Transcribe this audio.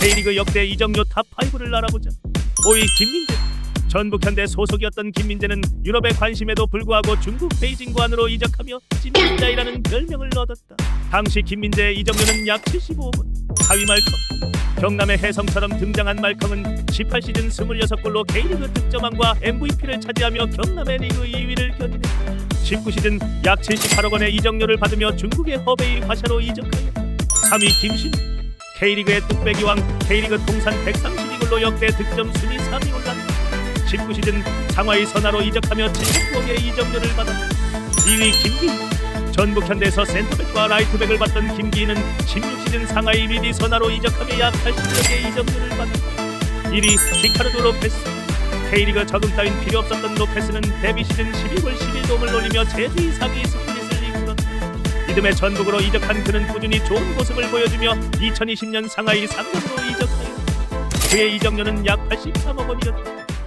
K리그 역대 이적료 탑5를 알아보자 5위 김민재 전북 현대 소속이었던 김민재는 유럽에 관심에도 불구하고 중국 베이징 관으로 이적하며 찐민자이라는 별명을 얻었다. 당시 김민재의 이적료는 약 75억 원. 4위 말컴 경남의 혜성처럼 등장한 말컴은 18시즌 26골로 K리그 득점왕과 MVP를 차지하며 경남의 리그 2위를 견인했다. 19시즌 약 78억 원의 이적료를 받으며 중국의 허베이 화샤로 이적하였다. 3위 김신 K리그의 뚝배기 왕 K리그 통산 132골로 역대 득점 순위 3위 올랐다. 19시즌 상하이 선화로 이적하며 79억의 이적료를 받았다. 2위 김기 전북 현대에서 센터백과 라이트백을 받던 김기인은 16시즌 상하이 미디 선화로 이적하며 약 80억의 이적료를 받았다. 1위 히카르도 로페스 K리그 적응 따윈 필요 없었던 로페스는 데뷔 시즌 12골 11도움을 올리며 제주 스플릿을 이끌었다. 이듬해 전북으로 이적한 그는 꾸준히 좋은 모습을 보여주며 2020년 상하이 3년으로 이적하였다. 그의 이적료는 약 83억 원이었다.